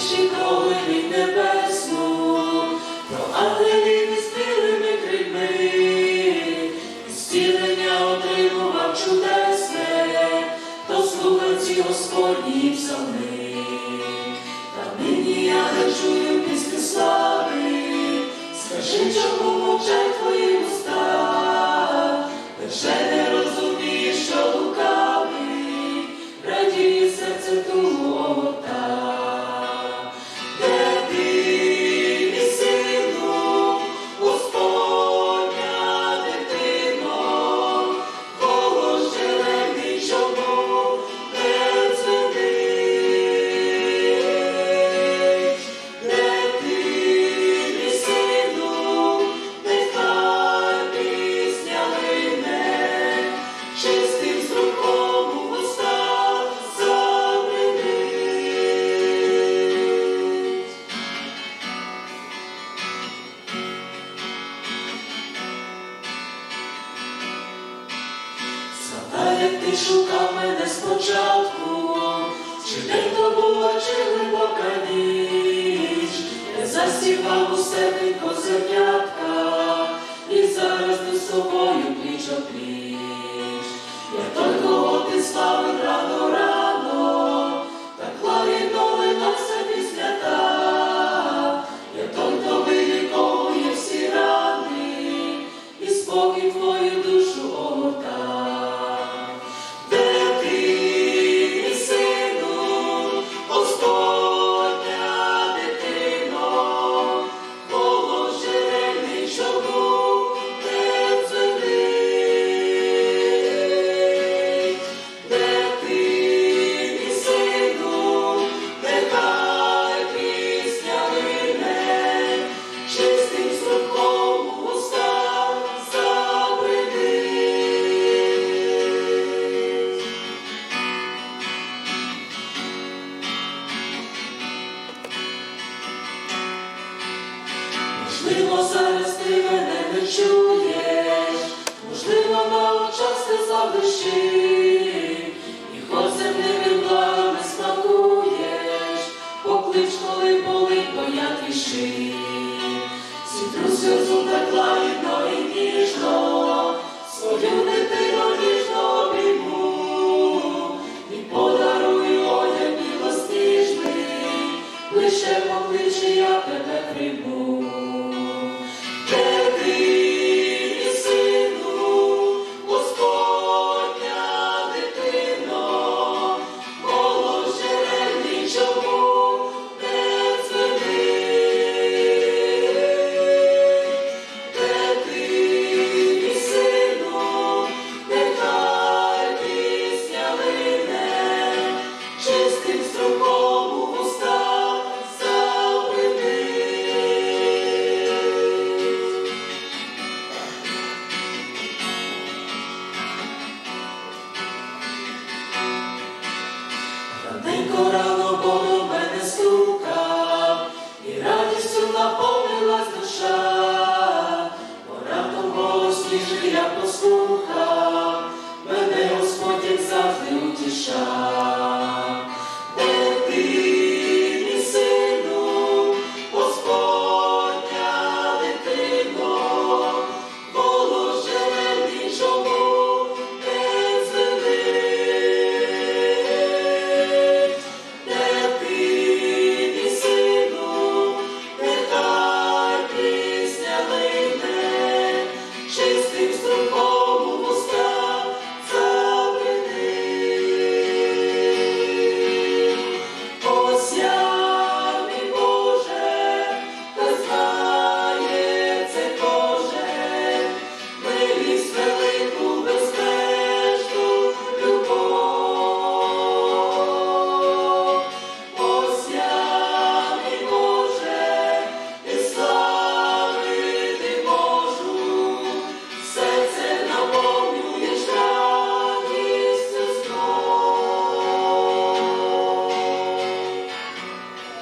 тиші небесну, про ангелів із білими крильми, отримував чудесне, то слухавці Господні псалми. Та нині я не чую після слави, скажи, чому Згадай, як ти шукав мене спочатку, чи день то була, чи глибока ніч, я засівав у себе козирнятка, і зараз ти з собою пліч опліч. Я той, кого ти славив рано рано, так лагідно линався після та. Я той, хто виліковує всі рани, і спокій твою Можливо, зараз ти мене не чуєш, можливо, на очах ти заблищив, і хоч земними благами смакуєш, поклич, коли болить твоя тріши. Зітру сльозу так лагідно і ніжно, свою дитину shine.